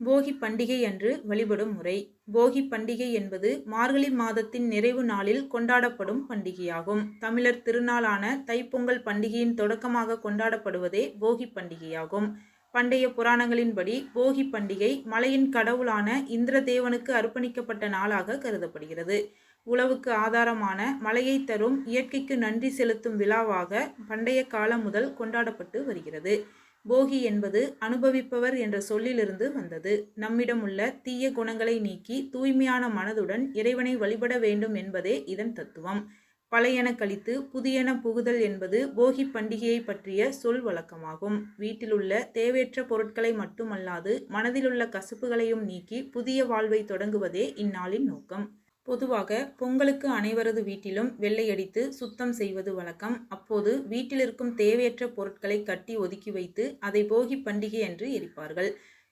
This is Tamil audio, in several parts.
போகி பண்டிகை அன்று வழிபடும் முறை. போகி பண்டிகை என்பது மார்கழி மாதத்தின் நிறைவு நாளில் கொண்டாடப்படும் பண்டிகையாகும். தமிழர் திருநாளான தைப்பொங்கல் பண்டிகையின் தொடக்கமாக கொண்டாடப்படுவதே போகி பண்டிகையாகும். பண்டைய புராணங்களின்படி போகி பண்டிகை மலையின் கடவுளான இந்திரதேவனுக்கு அர்ப்பணிக்கப்பட்ட நாளாக கருதப்படுகிறது. உழவுக்கு ஆதாரமான மலையை தரும் இயற்கைக்கு நன்றி செலுத்தும் விழாவாக பண்டைய காலம் முதல் கொண்டாடப்பட்டு வருகிறது. போகி என்பது அனுபவிப்பவர் என்ற சொல்லிலிருந்து வந்தது. நம்மிடம் உள்ள தீய குணங்களை நீக்கி தூய்மையான மனதுடன் இறைவனை வழிபட வேண்டும் என்பதே இதன் தத்துவம். பழையன கழித்து புதியன புகுதல் என்பது போகி பண்டிகையை பற்றிய சொல் வழக்கமாகும். வீட்டிலுள்ள தேவையற்ற பொருட்களை மட்டுமல்லாது மனதிலுள்ள கசப்புகளையும் நீக்கி புதிய வாழ்வை தொடங்குவதே இந்நாளின் நோக்கம். பொதுவாக பொங்கலுக்கு அனைவரது வீட்டிலும் வெள்ளையடித்து சுத்தம் செய்வது வழக்கம். அப்போது வீட்டில் இருக்கும் தேவையற்ற பொருட்களை கட்டி ஒதுக்கி வைத்து அதை போகி பண்டிகை என்று எரிப்பார்கள்.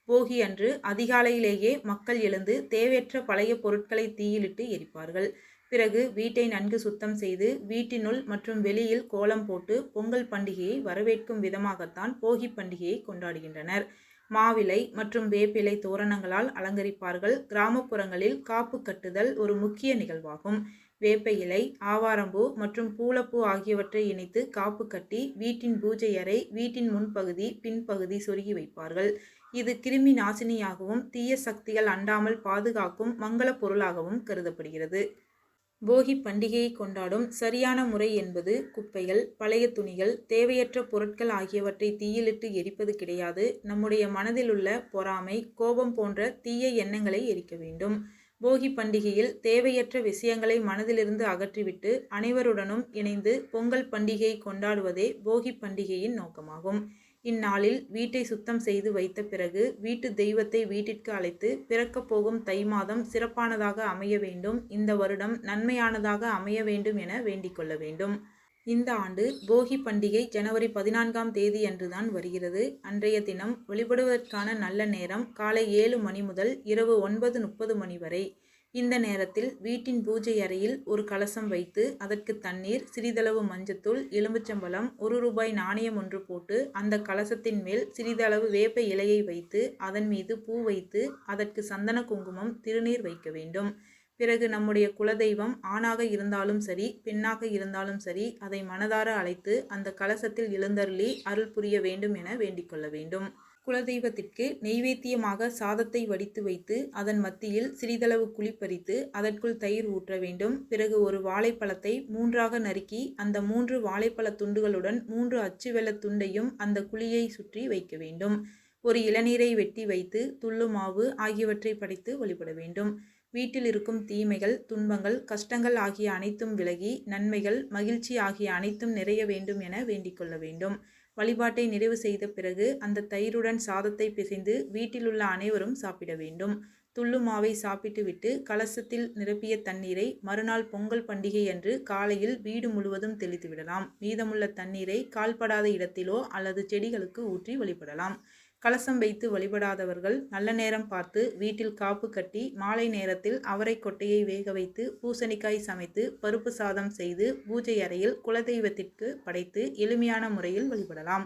போகி அன்று அதிகாலையிலேயே மக்கள் எழுந்து தேவையற்ற பழைய பொருட்களை தீயிலிட்டு எரிப்பார்கள். பிறகு வீட்டை நன்கு சுத்தம் செய்து வீட்டினுள் மற்றும் வெளியில் கோலம் போட்டு பொங்கல் பண்டிகையை வரவேற்கும் விதமாகத்தான் போகி பண்டிகையை கொண்டாடுகின்றனர். மாவிலை மற்றும் வேப்பிலை தோரணங்களால் அலங்கரிப்பார்கள். கிராமப்புறங்களில் காப்பு கட்டுதல் ஒரு முக்கிய நிகழ்வாகும். வேப்ப இலை ஆவாரம்பூ மற்றும் பூலப்பூ ஆகியவற்றை இணைத்து காப்பு கட்டி வீட்டின் பூஜை அறை வீட்டின் முன்பகுதி பின்பகுதி சொருகி வைப்பார்கள். இது கிருமி நாசினியாகவும் தீய சக்திகள் அண்டாமல் பாதுகாக்கும் மங்கள பொருளாகவும் கருதப்படுகிறது. போகி பண்டிகையை கொண்டாடும் சரியான முறை என்பது குப்பைகள் பழைய துணிகள் தேவையற்ற பொருட்கள் ஆகியவற்றை தீயிலிட்டு எரிப்பது கிடையாது. நம்முடைய மனதிலுள்ள பொறாமை கோபம் போன்ற தீய எண்ணங்களை எரிக்க வேண்டும். போகி பண்டிகையில் தேவையற்ற விஷயங்களை மனதிலிருந்து அகற்றிவிட்டு அனைவருடனும் இணைந்து பொங்கல் பண்டிகையை கொண்டாடுவதே போகி பண்டிகையின் நோக்கமாகும். இந்நாளில் வீட்டை சுத்தம் செய்து வைத்த பிறகு வீட்டு தெய்வத்தை வீட்டிற்கு அழைத்து பிறக்கப் போகும் தை மாதம் சிறப்பானதாக அமைய வேண்டும். இந்த வருடம் நன்மையானதாக அமைய வேண்டும் என வேண்டிக்கொள்ள வேண்டும். இந்த ஆண்டு போகி பண்டிகை ஜனவரி பதினான்காம் தேதி அன்றுதான் வருகிறது. அன்றைய தினம் வழிபடுவதற்கான நல்ல நேரம் காலை ஏழு மணி முதல் இரவு ஒன்பது முப்பது மணி வரை. இந்த நேரத்தில் வீட்டின் பூஜை அறையில் ஒரு கலசம் வைத்து அதற்கு தண்ணீர் சிறிதளவு மஞ்சத்தூள் எலுமிச்சம்பழம் ஒரு ரூபாய் நாணயம் ஒன்று போட்டு அந்த கலசத்தின் மேல் சிறிதளவு வேப்ப இலையை வைத்து அதன் மீது பூ வைத்து அதற்கு சந்தன குங்குமம் திருநீர் வைக்க வேண்டும். பிறகு நம்முடைய குலதெய்வம் ஆணாக இருந்தாலும் சரி பெண்ணாக இருந்தாலும் சரி அதை மனதார அழைத்து அந்த கலசத்தில் எழுந்தருளி அருள் புரிய வேண்டும் என வேண்டிக் கொள்ள வேண்டும். குலதெய்வத்திற்கு நெய்வேத்தியமாக சாதத்தை வடித்து வைத்து அதன் மத்தியில் சிறிதளவு குழி பறித்து அதற்குள் தயிர் ஊற்ற வேண்டும். பிறகு ஒரு வாழைப்பழத்தை மூன்றாக நறுக்கி அந்த மூன்று வாழைப்பழ துண்டுகளுடன் மூன்று அச்சு துண்டையும் அந்த குழியை சுற்றி வைக்க வேண்டும். ஒரு இளநீரை வெட்டி வைத்து துள்ளு மாவு ஆகியவற்றை படைத்து வழிபட வேண்டும். வீட்டில் இருக்கும் தீமைகள் துன்பங்கள் கஷ்டங்கள் ஆகிய அனைத்தும் விலகி நன்மைகள் மகிழ்ச்சி ஆகிய அனைத்தும் நிறைய வேண்டும் என வேண்டிக் கொள்ள வேண்டும். வழிபாட்டை நிறைவு செய்த பிறகு அந்த தயிருடன் சாதத்தை பிசைந்து வீட்டிலுள்ள அனைவரும் சாப்பிட வேண்டும். துள்ளு மாவை சாப்பிட்டுவிட்டு கலசத்தில் நிரப்பிய தண்ணீரை மறுநாள் பொங்கல் பண்டிகை அன்று காலையில் வீடு முழுவதும் தெளித்து விடலாம். மீதமுள்ள தண்ணீரை கால்படாத இடத்திலோ அல்லது செடிகளுக்கு ஊற்றி வழிபடலாம். கலசம் வைத்து வழிபடாதவர்கள் நல்ல நேரம் பார்த்து வீட்டில் காப்பு கட்டி மாலை நேரத்தில் அவரை கொட்டையை வேக வைத்து பூசணிக்காய் சமைத்து பருப்பு சாதம் செய்து பூஜை அறையில் குலதெய்வத்திற்கு படைத்து எளிமையான முறையில் வழிபடலாம்.